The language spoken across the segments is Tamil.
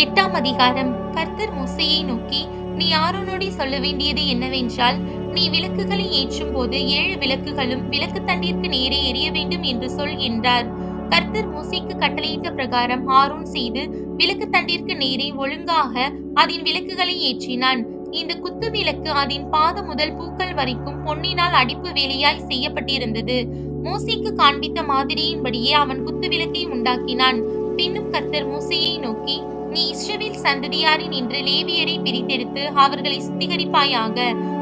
எட்டாம் அதிகாரம். கர்த்தர் மோசையை நோக்கி நீ ஆரோனோடே சொல்ல வேண்டியது என்னவென்றால் நீ விளக்குகளை ஏற்றும் போது ஏழு விளக்குகளும் விளக்கு தண்ணீருக்கு நேரே எரிய வேண்டும் என்று சொல் என்றார். கர்த்தர் மோசைக்கு கட்டளையிட்ட பிரகாரம் ஆரோன் செய்து விளக்கு தண்டிற்கு நேரே ஒழுங்காக அதன் விளக்குகளை ஏற்றினான். இந்த குத்து விளக்கு அதன் பாத முதல் பூக்கள் வரைக்கும் பொன்னினால் அடிப்பு வேலையாய் செய்யப்பட்டிருந்தது. மோசைக்கு காண்பித்த மாதிரியின்படியே அவன் குத்து விளக்கை உண்டாக்கினான். பின்னும் கர்த்தர் மோசையை நோக்கி நீ இஸ்ரவேல் சந்ததியாரின் என்று லேவியரை பிரித்தெடுத்து அவர்களை சுத்திகரிப்பாயாக.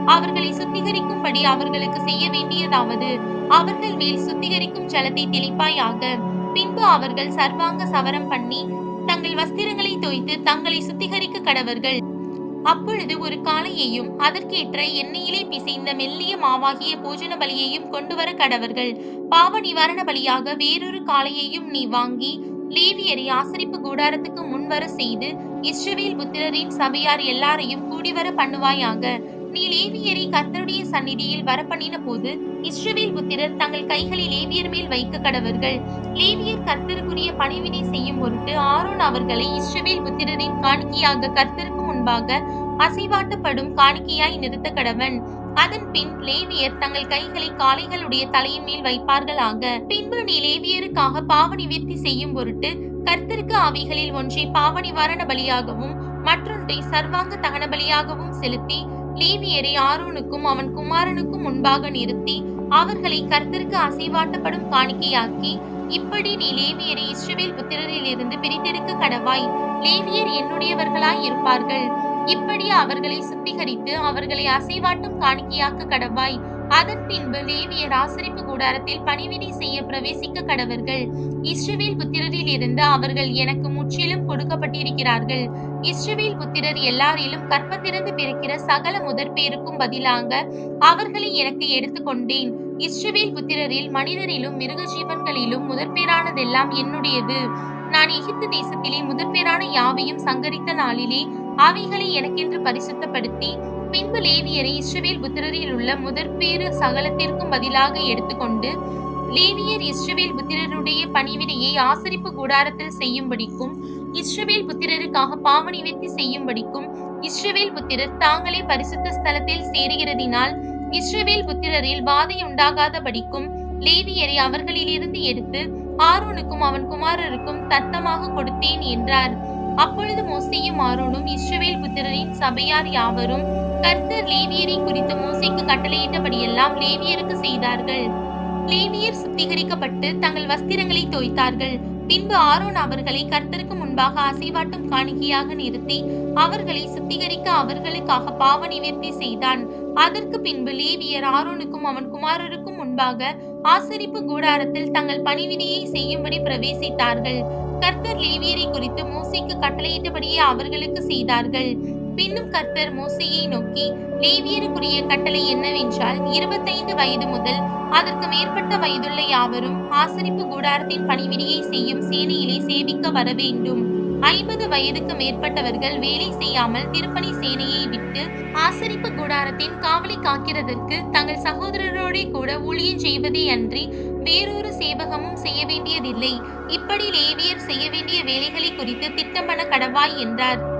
அவர்களை சுத்திகரிக்கும்படி அவர்களுக்கு செய்ய வேண்டியதாவது அவர்கள் மேல் சுத்திகரிக்கும் ஜலத்தை தெளிப்பாயாக. பின்பு அவர்கள் சர்வாங்க சவரம் பண்ணி தங்கள் வஸ்திரங்களை தோய்த்து தங்களை சுத்திகரிக்க கடவர்கள். அப்பொழுது ஒரு காளையையும் அதற்கேற்ற எண்ணெயிலே பிசைந்த மெல்லிய மாவாகிய போஜன பலியையும் கொண்டு வர கடவர்கள். பாவ நிவாரண பலியாக வேறொரு காளையையும் நீ வாங்கி லேவியரை ஆசரிப்பு கூடாரத்துக்கு முன்வர செய்து இஸ்ரவேல் புத்திரரின் சபையார் எல்லாரையும் கூடிவர பண்ணுவாயாக. நீ லேவியரை கர்த்தருடைய சந்நிதியில் வரப்பண்ணின போது இஸ்ரவேல் புத்திரர் தங்கள் கைகளை லேவியர் மேல் வைக்க கடவர்கள். லேவியர் கர்த்தருக்குரிய பணிவினை செய்யும் பொருட்டு ஆரோன் அவர்களை இஸ்ரவேல் புத்திரரின் காணிக்கையாக கர்த்தருக்கு முன்பாக அசைவாட்டப்படும் காணிக்கையாய் நிறுத்த கடவன். அதன் பின் லேவியர் தங்கள் கைகளை காளைகளுடைய தலையின் மேல் வைப்பார்களாக. பின்பு நீ லேவியருக்காக பாவ நிவர்த்தி செய்யும் பொருட்டு கர்த்தருக்கு அவைகளில் ஒன்றை பாவ நிவாரண பலியாகவும் மற்றொன்றை சர்வாங்க தகன பலியாகவும் செலுத்தி லேவியரை ஆரோனுக்கும் அவன் குமாரனுக்கும் முன்பாக நிறுத்தி அவர்களை கர்த்தருக்கு அசைவாட்டப்படும் காணிக்கையாக்கி இப்படி நீ லேவியரை இஸ்ரவேல் புத்திரரிலிருந்து பிரித்தெடுக்க கடவாய். லேவியர் என்னுடையவர்களாய் இருப்பார்கள். இப்படி அவர்களை சுத்திகரித்து அவர்களை அசைவாட்டும் காணிக்கையாக்க கடவாய். அதன் பின்பு லேவியர் ஆசரிப்பு கூடாரத்தில் பணிவிடை செய்ய பிரவேசிக்க கடவர்கள். இஸ்ரவேல் புத்திரரில் இருந்து அவர்கள் எனக்கு முற்றிலும் கொடுக்கப்பட்டிருக்கிறார்கள். இஸ்ரவேல் புத்திரர் எல்லாரிலும் கற்பத்திறந்து பிறக்கிற சகல முதற்பேருக்கும் பதிலாக அவர்களை எனக்கு எடுத்துக்கொண்டேன் இஸ்ரவேல் புத்திரரில் மனிதரிலும் மிருக ஜீவன்களிலும் முதற்பேரானதெல்லாம் என்னுடையது. நான் எகிப்து தேசத்திலே முதற்பேரான யாவையும் சங்கரித்த நாளிலே அவைகளை எனக்கென்று பரிசுத்தப்படுத்தி பின்பு லேவியரை இஸ்ரவேல் புத்திரரில் உள்ள முதற்பேறு சகலத்திற்கும் பதிலாக எடுத்துக்கொண்டு லேவியர் இஸ்ரவேல் புத்திரருடைய பணிவினையை ஆசரிப்பு கூடாரத்தில் செய்யும்படிக்கும் இஸ்ரவேல் புத்திரருக்காக பாவ நிவர்த்தி செய்யும்படிக்கும் இஸ்ரவேல் புத்திரர் தாங்களே பரிசுத்த ஸ்தலத்தில் சேருகிறதினால் இஸ்ரவேல் புத்திரரில் பாதை உண்டாகாதபடிக்கும் லேவியரை அவர்களிலிருந்து எடுத்து ஆரோனுக்கும் அவன் குமாரருக்கும் தத்தமாக கொடுத்தேன் என்றார். அப்பொழுது மோசையும் ஆரோனும் இஸ்ரவேல் புத்திரரின் சபையார் யாவரும் கர்த்தர் லேவியரை குறித்து மோசைக்கு கட்டளையிட்டபடியெல்லாம் லேவியருக்கு செய்தார்கள். லேவியர் சுத்திகரிக்கப்பட்டு தங்கள் வஸ்திரங்களை தோய்த்தார்கள் பின்பு ஆரோன் அவர்களை கர்த்தருக்கு முன்பாக அசைவாட்டும் காணிக்கையாக நிறுத்தி அவர்களை சுத்திகரிக்க அவர்களுக்காக பாவ நிவர்த்தி செய்தான். அதற்கு பின்பு லேவியர் ஆரோனுக்கும் அவன் குமாரருக்கும் முன்பாக ஆசரிப்பு கூடாரத்தில் தங்கள் பணிவிடையை செய்யும்படி பிரவேசித்தார்கள். கர்த்தர் லேவியரை குறித்து மோசைக்கு கட்டளையிட்டபடியே அவர்களுக்கு செய்தார்கள். பின்னும் கர்த்தர் மோசையை நோக்கி லேவியருக்குரிய கட்டளை என்னவென்றால் இருபத்தைந்து வயது முதல் அதற்கு மேற்பட்ட வயதுள்ள யாவரும் ஆசரிப்பு கூடாரத்தின் பணிவிடையை செய்யும் சேனையிலே சேவிக்க வர வேண்டும் ஐம்பது வயதுக்கு மேற்பட்டவர்கள் வேலை செய்யாமல் திருப்பணி சேனையை விட்டு ஆசரிப்பு கூடாரத்தின் காவலை காக்கிறதற்கு தங்கள் சகோதரரோடே கூட ஊழியம் செய்வதே அன்றி வேறொரு சேவகமும் செய்ய வேண்டியதில்லை. இப்படி லேவியர் செய்ய வேண்டிய வேலைகளை குறித்து திட்டம் கடவாய் என்றார்.